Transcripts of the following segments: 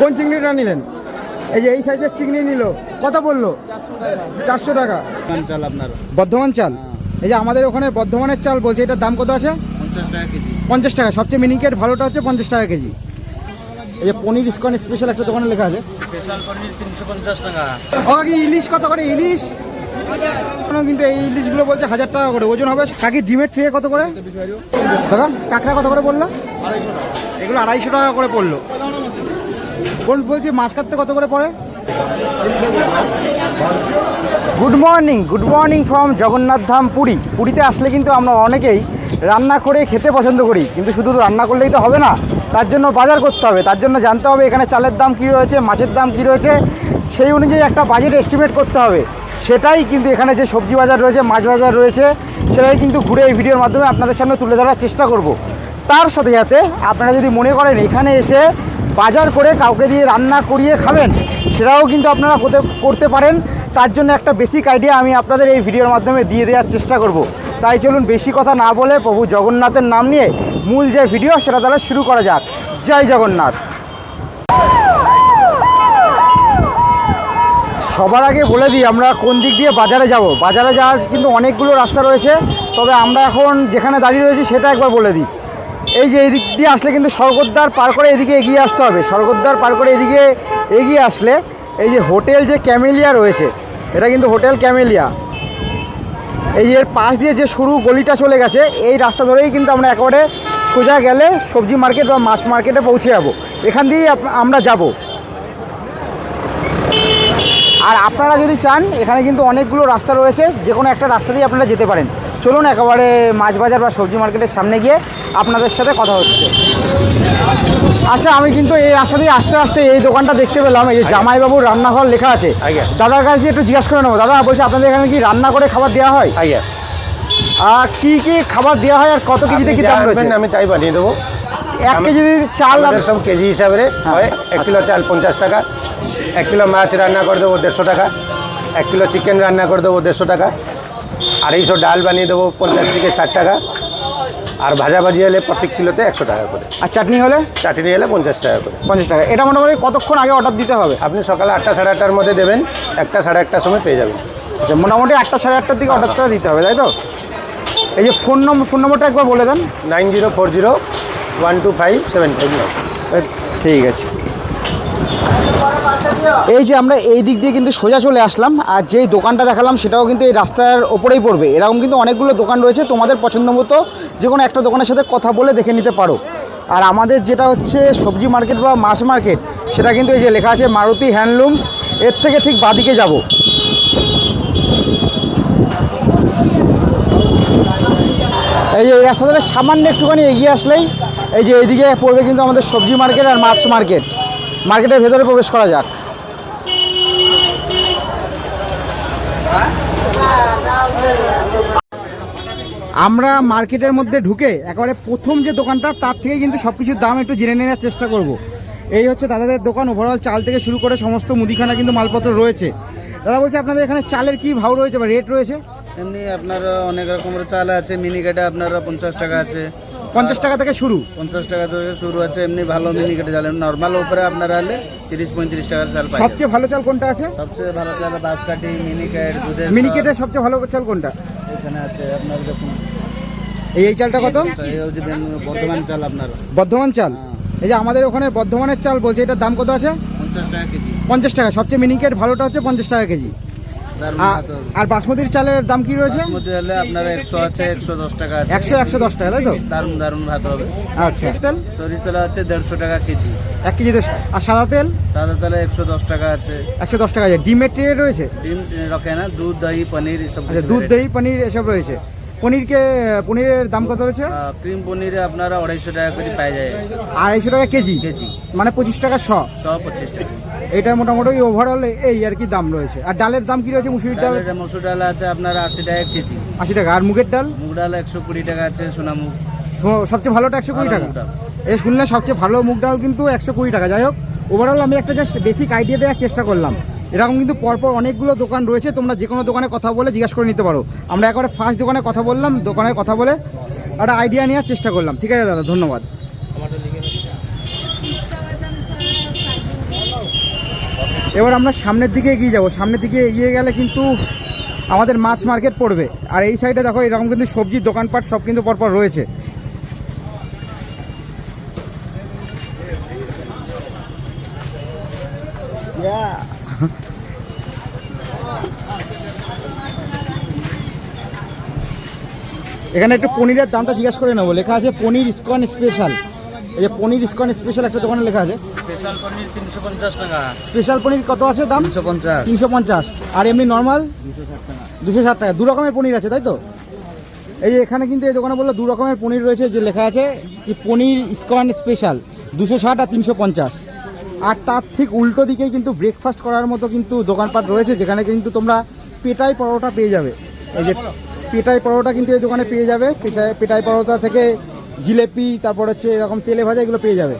কোন চিংড়িটা নিলেন? এই যে এই সাইজের চিংড়ি নিল কত বলল চারশো টাকা। চাল আপনার। বর্ধমান চাল? এই যে আমাদের ওখানে বর্ধমানের চাল বলছে এটার দাম কত আছে? পঞ্চাশ টাকা সবচেয়ে মিনিকেট ভালোটা হচ্ছে পঞ্চাশ টাকা কেজি। এই যে পনির ইস্কন স্পেশাল একটা দোকানে লেখা আছে। ইলিশ কত করে? ইলিশ? কিন্তু এই ইলিশগুলো বলছে হাজার টাকা করে। ওজন হবে কাকি ডিমের ট্রে কত করে? দাদা কাঁকড়া কত করে পড়ল? এগুলো আড়াইশো টাকা করে পড়ল। কোন বলছি, মাছ কাটতে কত করে পড়ে? Good morning good morning from Jagannath Dham, Puri. পুরীতে আসলে কিন্তু আমরা অনেকেই রান্না করে খেতে পছন্দ করি, কিন্তু শুধু রান্না করলেই তো হবে না, তার জন্য বাজার করতে হবে, তার জন্য জানতে হবে এখানে চালের দাম কী রয়েছে, মাছের দাম কী রয়েছে, সেই অনুযায়ী একটা বাজেট এস্টিমেট করতে হবে। সেটাই কিন্তু এখানে যে সবজি বাজার রয়েছে, মাছ বাজার রয়েছে, সেটাই কিন্তু ঘুরে এই ভিডিওর মাধ্যমে আপনাদের সামনে তুলে ধরার চেষ্টা করব। তার সাথে সাথে আপনারা যদি মনে করেন, এখানে এসে বাজার করে কাউকে দিয়ে রান্না করিয়ে খাবেন, সেটাও কিন্তু আপনারা হতে করতে পারেন। তার জন্য একটা বেসিক আইডিয়া আমি আপনাদের এই ভিডিওর মাধ্যমে দিয়ে দেওয়ার চেষ্টা করব। তাই চলুন বেশি কথা না বলে প্রভু জগন্নাথের নাম নিয়ে মূল যে ভিডিও সেটা তাহলে শুরু করা যাক। জয় জগন্নাথ। সবার আগে বলে দিই, আমরা কোন দিক দিয়ে বাজারে যাব? বাজারে যাওয়ার কিন্তু অনেকগুলো রাস্তা রয়েছে, তবে আমরা এখন যেখানে দাঁড়িয়ে রয়েছি সেটা একবার বলে দিই। এই যে এই দিক দিয়ে আসলে কিন্তু স্বর্গদ্বার পার করে এদিকে এগিয়ে আসতে হবে। স্বর্গদ্বার পার করে এদিকে এগিয়ে আসলে এই যে হোটেল যে ক্যামেলিয়া রয়েছে, এটা কিন্তু হোটেল ক্যামেলিয়া। এই এর পাশ দিয়ে যে সরু গলিটা চলে গেছে, এই রাস্তা ধরেই কিন্তু আমরা একেবারে সোজা গেলে সবজি মার্কেট বা মাছ মার্কেটে পৌঁছে যাব। এখান দিয়েই আমরা যাব। আর আপনারা যদি চান, এখানে কিন্তু অনেকগুলো রাস্তা রয়েছে যে কোনো একটা রাস্তা দিয়ে আপনারা যেতে পারেন। চলুন একেবারে মাছ বাজার বা সবজি মার্কেটের সামনে গিয়ে আপনাদের সাথে কথা হচ্ছে। আচ্ছা আমি কিন্তু এই রাস্তা দিয়ে আস্তে আস্তে এই দোকানটা দেখতে পেলাম এই যে জামাইবাবুর রান্নাঘর লেখা আছে। আজ্ঞা। দাদার কাছে দিয়ে একটু জিজ্ঞাসা করে নেব। দাদা বলছি আপনাদের এখানে কি রান্না করে খাবার দেওয়া হয়? আଜ୍ଞା আর কি কি খাবার দেওয়া হয় আর কত কেজিতে কি দাম রয়েছে? আমি তাই বানিয়ে দেবো। এক কেজি চাল আমাদের সব কেজি হিসাবে হয়। এক কিলো চাল পঞ্চাশ টাকা। এক কিলো মাছ রান্না করে দেবো দেড়শো টাকা। এক কিলো চিকেন রান্না করে দেবো দেড়শো টাকা। আড়াইশো ডাল বানিয়ে দেবো পঞ্চাশ থেকে ষাট টাকা। আর ভাজা ভাজি হলে প্রত্যেক কিলোতে একশো টাকা করে। আর চাটনি হলে? চাটনি হলে পঞ্চাশ টাকা করে। পঞ্চাশ টাকা। এটা মোটামুটি কতক্ষণ আগে অর্ডার দিতে হবে? আপনি সকালে আটটা সাড়ে আটটার মধ্যে দেবেন একটা সাড়ে একটার সময় পেয়ে যাবেন। আচ্ছা মোটামুটি আটটা সাড়ে আটটার দিকে অর্ডারটা দিতে হবে তাই তো? এই যে ফোন নম্বর ফোন নম্বরটা একবার বলে দেন। Nine zero four zero one two five seven five ঠিক আছে। এই যে আমরা এই দিক দিয়ে কিন্তু সোজা চলে আসলাম, আর যেই দোকানটা দেখালাম সেটাও কিন্তু এই রাস্তার ওপরেই পড়বে। এরকম কিন্তু অনেকগুলো দোকান রয়েছে, তোমাদের পছন্দ মতো যে কোনো একটা দোকানের সাথে কথা বলে দেখে নিতে পারো। আর আমাদের যেটা হচ্ছে সবজি মার্কেট বা মাছ মার্কেট, সেটা কিন্তু এই যে লেখা আছে মারুতি হ্যান্ডলুমস, এর থেকে ঠিক বাদিকে যাব। এই যে এই রাস্তা ধরে সামান্য একটুখানি এগিয়ে আসলেই এই যে এইদিকে পড়বে কিন্তু আমাদের সবজি মার্কেট আর মাছ মার্কেট। মার্কেটের ভেতরে প্রবেশ করা যাক। আমরা মার্কেটের মধ্যে ঢুকে একেবারে প্রথম যে দোকানটা, তার থেকে কিন্তু সব কিছুর দাম একটু জেনে নেওয়ার চেষ্টা করব। এই হচ্ছে দাদাদের দোকান। ওভারঅল চাল থেকে শুরু করে সমস্ত মুদিখানা কিন্তু মালপত্র রয়েছে। দাদা বলছে, আপনাদের এখানে চালের কি ভাव রয়েছে বা রেট রয়েছে? এমনি আপনার অনেক রকমের চাল আছে মিনি কেটে আপনার পঞ্চাশ টাকা আছে। পঞ্চাশ টাকা থেকে শুরু? পঞ্চাশ টাকা থেকে শুরু আছে এমনি ভালো মিনি কেটে চাল নর্মাল উপরে আপনারা হলে তিরিশ পঁয়ত্রিশ টাকার চাল পাই সবচেয়ে ভালো চাল কোনটা আছে? সবচেয়ে ভালো চাল বাঁশকাঠি মিনি কেট দুধের মিনিকেটের সবচেয়ে ভালো চাল কোনটা? এখানে আছে আপনার দেখুন। এই এই চালটা কত? বর্ধমান চাল আপনার। বর্ধমান চাল? এই যে আমাদের ওখানে বর্ধমানের চাল বলছে এটার দাম কত আছে? পঞ্চাশ টাকা কেজি। পঞ্চাশ টাকা। সবচেয়ে মিনিকেট ভালোটা হচ্ছে পঞ্চাশ টাকা কেজি। আর বাসমতির চালের দাম কি রয়েছে? বাসমতি হলে আপনার একশো আছে একশো দশ টাকা আছে। একশো একশো দশ টাকা তাই তো? ভাত হবে। আচ্ছা। তেল? সরিষ তেল আছে দেড়শো টাকা কেজি। এক কেজি আর সাদা তেল? সাদা তেলে একশো দশ টাকা আছে। একশো দশ টাকা আছে। ডিমের ট্রে রয়েছে? ডিম রাখে না দুধ দহি পনির এসব আচ্ছা দুধ দই পনির এসব রয়েছে। পনিরকে পনিরের দাম কত রয়েছে? ক্রিম পনিরে আপনারা আড়াইশো টাকা করে যায়। আড়াইশো টাকা কেজি? কেজি। মানে পঁচিশ টাকা শ পঁচিশ টাকা। এটা মোটামুটি ওভারঅল এই আর কি দাম রয়েছে। আর ডালের দাম কি রয়েছে? মুসুরির ডাল? ডালের মসুর ডাল আছে আপনার আশি টাকা কেজি। আশি টাকা। আর মুগের ডাল? মুগ ডাল একশো কুড়ি টাকা আছে সোনা মুগ। স- সবচেয়ে ভালোটা একশো কুড়ি টাকা। এই শুনলে সবচেয়ে ভালো মুগ ডাল কিন্তু একশো কুড়ি টাকা। যাই হোক ওভারঅল আমি একটা জাস্ট বেসিক আইডিয়া দেওয়ার চেষ্টা করলাম। এরকম কিন্তু পরপর অনেকগুলো দোকান রয়েছে তোমরা যে কোনো দোকানে কথা বলে জিজ্ঞাসা করে নিতে পারো। আমরা একবারে ফার্স্ট দোকানে কথা বললাম দোকানে কথা বলে একটা আইডিয়া নেওয়ার চেষ্টা করলাম। ঠিক আছে দাদা ধন্যবাদ। এবার আমরা সামনের দিকে এগিয়ে যাব। সামনের দিকে এগিয়ে গেলে কিন্তু আমাদের মাছ মার্কেট পড়বে। আর এই সাইডে দেখো, এরকম কিন্তু সবজির দোকানপাট সব কিন্তু পরপর রয়েছে। এখানে একটু পনিরের দামটা জিজ্ঞাসা করে নেব। লেখা আছে, পনির ইস্কন স্পেশাল এই যে পনির ইস্কন স্পেশাল একটা দোকানে লেখা আছে। স্পেশাল পনির তিনশো পঞ্চাশ টাকা। স্পেশাল পনির কত আছে দাম? তিনশো পঞ্চাশ। তিনশো পঞ্চাশ। আর এমনি নর্মাল দুশো ষাট টাকা। দু রকমের পনির আছে তাই তো? এই যে এখানে কিন্তু এই দোকানে বলল দু রকমের পনির রয়েছে যে লেখা আছে কি পনির ইস্কন স্পেশাল দুশো ষাট আর তিনশো পঞ্চাশ। আর তার ঠিক উল্টো দিকেই কিন্তু ব্রেকফাস্ট করার মতো কিন্তু দোকানপাট রয়েছে যেখানে কিন্তু তোমরা পেটাই পরোটা পেয়ে যাবে। এই যে পেটাই পরোটা কিন্তু এই দোকানে পেয়ে যাবে। পেটাই পরোটা থেকে জিলেপি তারপর হচ্ছে এরকম তেলে ভাজা এগুলো পেয়ে যাবে।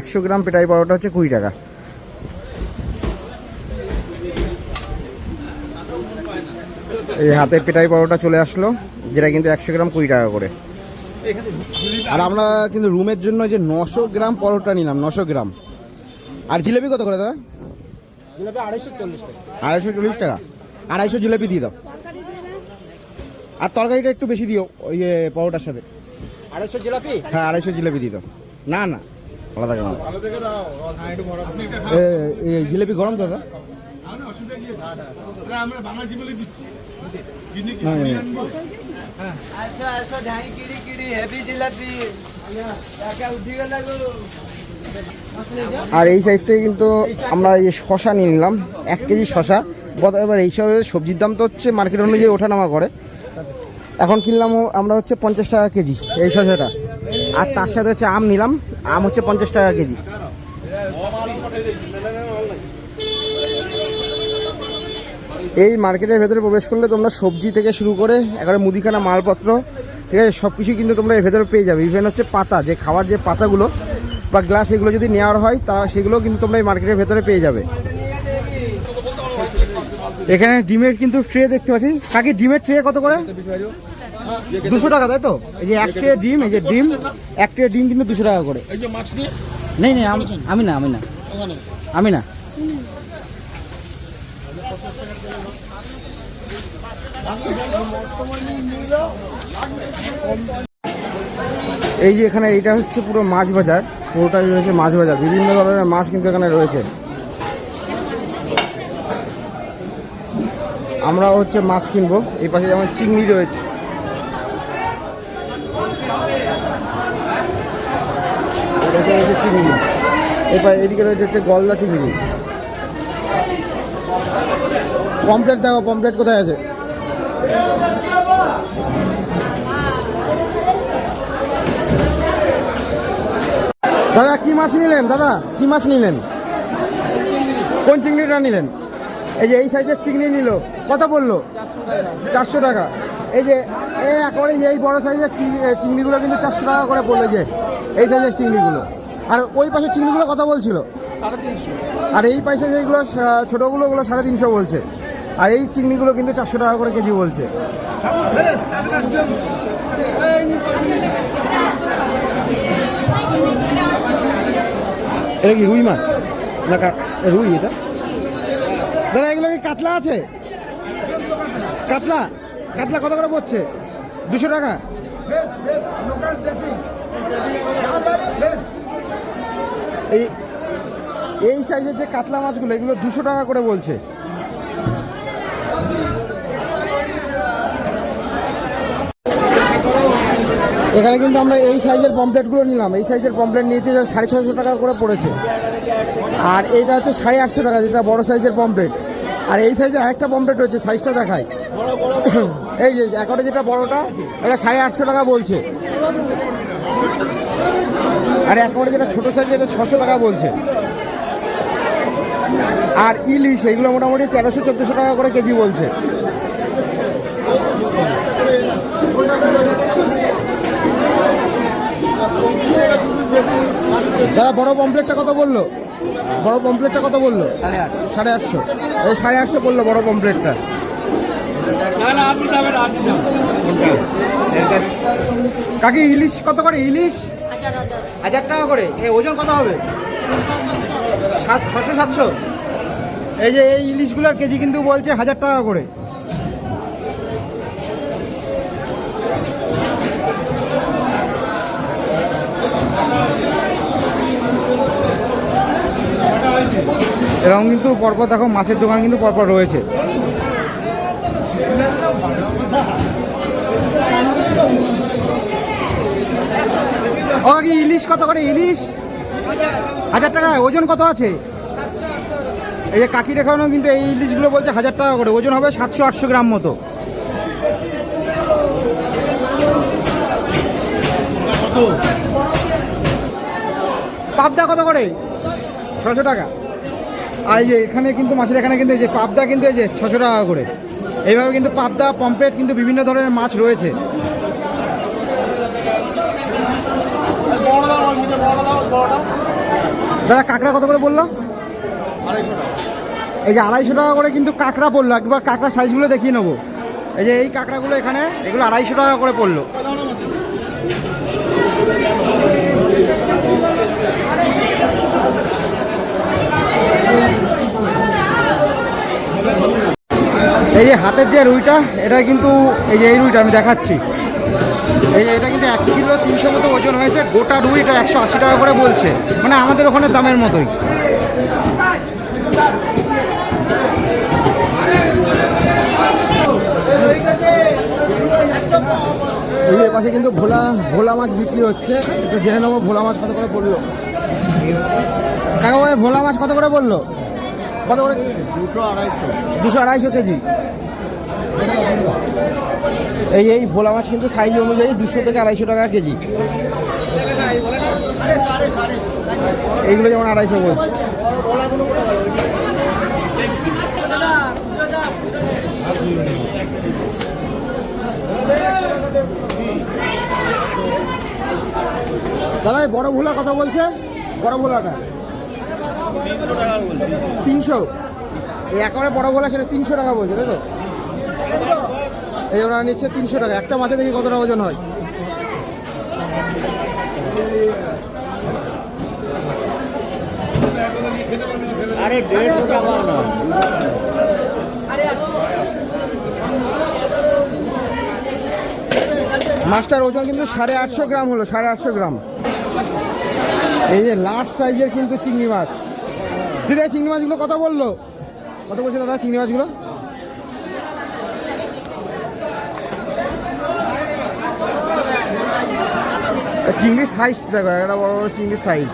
একশো গ্রাম পেটাই পরোটা হচ্ছে কুড়ি টাকা। এই হাতে পেটাই পরোটা চলে আসলো যেটা কিন্তু একশো গ্রাম কুড়ি টাকা করে। আর আমরা কিন্তু রুমের জন্য যে নশো গ্রাম পরোটা নিলাম নশো গ্রাম। আর জিলেপি কত করে দাদা? জিলেপি আড়াইশো চল্লিশ টাকা। আড়াইশো চল্লিশ টাকা। আড়াইশো জিলেপি দিয়ে দাও। আর তরকারিটা একটু বেশি দিও ওই পরোটার সাথে। আড়াইশো জিলাপি? হ্যাঁ আড়াইশো জিলেপি দাও। না না আলাদা কেন জিলেপি গরম দাদা? আসো আসো ঢাই কিড়ি কিড়ি হেভি জিলাপি। টাকা উঠি গেলা গো। আর এই সাইড থেকে কিন্তু আমরা এই শশা নিয়ে নিলাম এক কেজি শশা। গত এবার এইসব সবজির দাম তো হচ্ছে মার্কেট অনুযায়ী ওঠানামা করে। এখন কিনলাম আমরা হচ্ছে পঞ্চাশ টাকা কেজি, এই শসাটা। আর তার সাথে হচ্ছে আম নিলাম, আম হচ্ছে পঞ্চাশ টাকা কেজি। এই মার্কেটের ভেতরে প্রবেশ করলে তোমরা সবজি থেকে শুরু করে একেবারে মুদিখানা মালপত্র, ঠিক আছে সব কিছুই কিন্তু তোমরা এর ভেতরে পেয়ে যাবে। ইভেন হচ্ছে পাতা, যে খাওয়ার যে পাতাগুলো বা গ্লাস এগুলো যদি নেওয়ার হয়, তা সেগুলো কিন্তু তোমরা এই মার্কেটের ভেতরে পেয়ে যাবে। এখানে ডিমের কিন্তু ট্রে দেখতে পাচ্ছি। কাকি ডিমের ট্রে কত করে? দুশো টাকা তাই তো? এই যে এক ট্রে ডিম এই যে ডিম এক ট্রে ডিম কিন্তু দুশো টাকা করে। নেই নেই আমি- আমি না আমি না। আমি না। এই যে এখানে এইটা হচ্ছে পুরো মাছ বাজার। পুরোটাই রয়েছে মাছ বাজার। বিভিন্ন ধরনের মাছ কিন্তু এখানে রয়েছে। আমরা হচ্ছে মাছ কিনবো। এই পাশে যেমন চিংড়ি রয়েছে। রয়েছে চিংড়ি। এবার এদিকে রয়েছে হচ্ছে গলদা চিংড়ি। পমপ্লেট দেখো পমপ্লেট কোথায় আছে? দাদা, কি মাছ নিলেন? দাদা, কি মাছ নিলেন? কোন চিংড়িটা নিলেন? এই যে এই সাইজের চিংড়ি নিল। কত বলল চারশো টাকা। এই যে একেবারে এই বড় সাইজের চিংড়ি চিংড়িগুলো কিন্তু চারশো টাকা করে পড়ল যে, এই সাইজের চিংড়িগুলো। আর ওই পাশের চিংড়িগুলো কত বলছিল? আর এই পাশে যেগুলো ছোটোগুলো, ওগুলো সাড়ে তিনশো বলছে। আর এই চিংড়িগুলো কিন্তু চারশো টাকা করে কেজি বলছে। এটা কি রুই মাছ? না রুই এটা? দাদা, এগুলো কি কাতলা আছে? কাতলা? কাতলা কত করে পড়ছে? দুশো টাকা? এই সাইজের যে কাতলা মাছগুলো, এগুলো দুশো টাকা করে বলছে। এখানে কিন্তু আমরা এই সাইজের পমপ্লেটগুলো নিলাম। এই সাইজের পমপ্লেট নিয়েছি যা সাড়ে ছশো টাকা করে পড়েছে। আর এটা হচ্ছে সাড়ে আটশো টাকা, যেটা বড় সাইজের পমপ্লেট আর এই সাইজের আরেকটা পমপ্লেট রয়েছে, সাইজটা দেখায় এই যে একটা যেটা বড়টা, এটা সাড়ে আটশো টাকা বলছে। আর একেবারে যেটা ছোটো সাইজ, এটা ছশো টাকা বলছে। আর ইলিশ এইগুলো মোটামুটি তেরোশো, চোদ্দোশো টাকা করে কেজি বলছে। দাদা বড় পমপ্লেটটা কত বলল? বড় পমপ্লেটটা কত বলল? সাড়ে আটশো। এই সাড়ে আটশো বলল বড় পমপ্লেটটা কাকি ইলিশ কত করে? ইলিশ? হাজার টাকা করে। এ ওজন কত হবে? সাত ছশো সাতশো। এই যে এই ইলিশগুলোর কেজি কিন্তু বলছে হাজার টাকা করে। এরকম কিন্তু পরপর দেখো মাছের দোকান কিন্তু পরপর রয়েছে। ও ইলিশ কত করে? ইলিশ? হাজার টাকা। ওজন কত আছে? এই যে কাকি রেখানো কিন্তু এই ইলিশগুলো বলছে হাজার টাকা করে। ওজন হবে সাতশো আটশো গ্রাম মতো। পাবদা কত করে? ছশো টাকা। আর এই যে এখানে কিন্তু মাছের, এখানে কিন্তু এই যে পাবদা কিন্তু এই যে ছশো টাকা করে। এইভাবে কিন্তু পাবদা পম্পলেট কিন্তু বিভিন্ন ধরনের মাছ রয়েছে। দাদা, কাঁকড়া কত করে বলল? এই যে আড়াইশো টাকা করে কিন্তু কাঁকড়া পড়ল। একবার কাঁকড়া সাইজগুলো দেখিয়ে নেব। এই যে এই কাঁকড়াগুলো এখানে, এগুলো আড়াইশো টাকা করে পড়ল। এই যে হাতের যে রুইটা, এটা কিন্তু এই যে এই রুইটা আমি দেখাচ্ছি। এই যে এটা কিন্তু এক কিলো তিনশো মতো ওজন হয়েছে, গোটা রুই এটা একশো আশি টাকা করে বলছে। মানে আমাদের ওখানে দামের মতোই। এই পাশে কিন্তু ভোলা ভোলা মাছ বিক্রি হচ্ছে। জেনে নেব ভোলা মাছ কত করে পড়ল। ভাই, ভোলা মাছ কত করে বলল কত করে? দুশো আড়াইশো। দুশো আড়াইশো কেজি। এই এই ভোলা মাছ কিন্তু সাইজ অনুযায়ী দুশো থেকে আড়াইশো টাকা কেজি। এইগুলো যেমন আড়াইশো বলছে। দাদা এই বড় ভোলা কথা বলছে? বড় ভোলাটা। তিনশো। এই একেবারে বড় ভোলা সেটা তিনশো টাকা বলছে তাই তো? এই ওরা নিচ্ছে তিনশো টাকা। একটা মাছে দেখি কতটা ওজন হয়। আরে দেড়শো টাকা মাছটার ওজন কিন্তু সাড়ে আটশো গ্রাম হলো সাড়ে আটশো গ্রাম। এই যে লার্জ সাইজের কিন্তু চিংড়ি মাছ। দিদি চিংড়ি মাছগুলো কত বলল। কত বলছে দাদা, চিংড়ি মাছগুলো। চিংড়ির সাইজ দেখো, একটা বড় বড় চিংড়ির সাইজ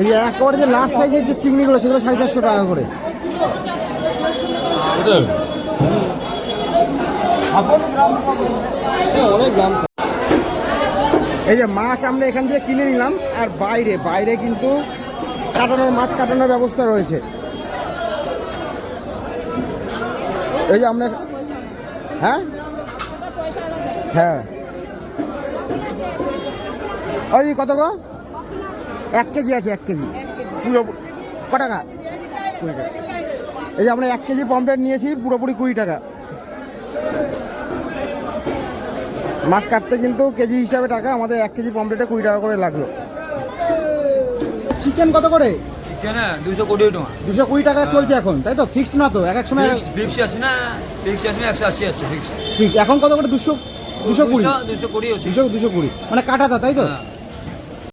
এই একেবারে যে লার্জ সাইজের যে চিংড়িগুলো, সেগুলো সাড়ে চারশো টাকা করে। এই যে মাছ আমরা এখান থেকে কিনে নিলাম, আর বাইরে বাইরে কিন্তু কাটানোর, মাছ কাটানোর ব্যবস্থা রয়েছে। এই যে আমরা হ্যাঁ? হ্যাঁ। ওই কত গো? এক কেজি আছে এক কেজি। পুরো ক টাকা? কুড়ি টাকা। এই যে আমরা এক কেজি পমপ্লেট নিয়েছি পুরোপুরি কুড়ি টাকা। মাছ কাটতে কিন্তু কেজি হিসাবে টাকা আমাদের এক কেজি পমপ্লেটে কুড়ি টাকা করে লাগল। চিকেন কত করে? কেনা দুশো কুড়ি টাকা। চলছে এখন তাই তো? ফিক্সড না তো? এক এক সময় ফিক্স ফিক্স আছে না ফিক্স আছে না একশো আশি আছে ফিক্স এখন কত করে? দুশো দুশো কুড়ি। দুশো কুড়ি দুশো দুশো কুড়ি। মানে কাটাতা তাই তো? হ্যাঁ।